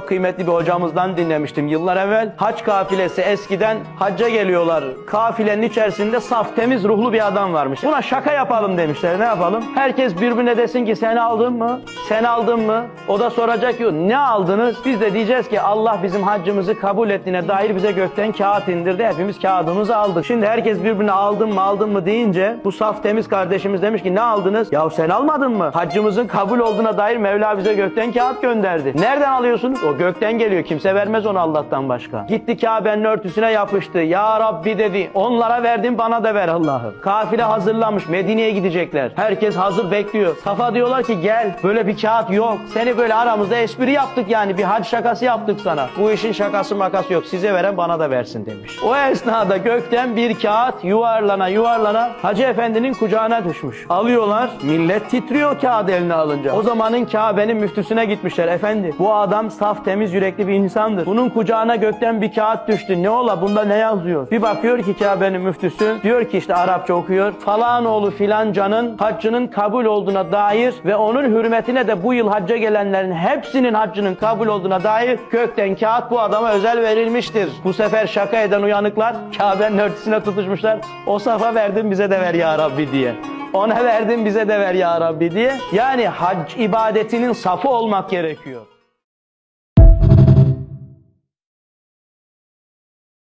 Çok kıymetli bir hocamızdan dinlemiştim yıllar evvel. Hac kafilesi eskiden hacca geliyorlar. Kafilenin içerisinde saf temiz ruhlu bir adam varmış. Buna şaka yapalım demişler. Ne yapalım? Herkes birbirine desin ki sen aldın mı? Sen aldın mı? O da soracak ki ne aldınız? Biz de diyeceğiz ki Allah bizim haccımızı kabul ettiğine dair bize gökten kağıt indirdi. Hepimiz kağıdımızı aldık. Şimdi herkes birbirine aldın mı aldın mı deyince bu saf temiz kardeşimiz demiş ki ne aldınız? Ya sen almadın mı? Haccımızın kabul olduğuna dair Mevla bize gökten kağıt gönderdi. Nereden alıyorsunuz? O gökten geliyor. Kimse vermez onu Allah'tan başka. Gitti Kabe'nin örtüsüne yapıştı. Ya Rabbi dedi. Onlara verdin bana da ver Allah'ım. Kafile hazırlanmış. Medine'ye gidecekler. Herkes hazır bekliyor. Safa diyorlar ki gel. Böyle bir kağıt yok. Seni böyle aramızda espri yaptık yani. Bir hac şakası yaptık sana. Bu işin şakası makası yok. Size veren bana da versin demiş. O esnada gökten bir kağıt yuvarlana yuvarlana Hacı Efendi'nin kucağına düşmüş. Alıyorlar. Millet titriyor kağıt eline alınca. O zamanın Kabe'nin müftüsüne gitmişler. Efendi bu adam saf temiz yürekli bir insandır. Bunun kucağına gökten bir kağıt düştü. Ne ola bunda ne yazıyor? Bir bakıyor ki Kabe'nin müftüsü diyor ki işte Arapça okuyor. Falan oğlu filancanın haccının kabul olduğuna dair ve onun hürmetine de bu yıl hacca gelenlerin hepsinin haccının kabul olduğuna dair gökten kağıt bu adama özel verilmiştir. Bu sefer şaka eden uyanıklar Kabe'nin örtüsüne tutuşmuşlar. O safa verdin bize de ver ya Rabbi diye. Ona verdin bize de ver ya Rabbi diye. Yani hac ibadetinin safı olmak gerekiyor.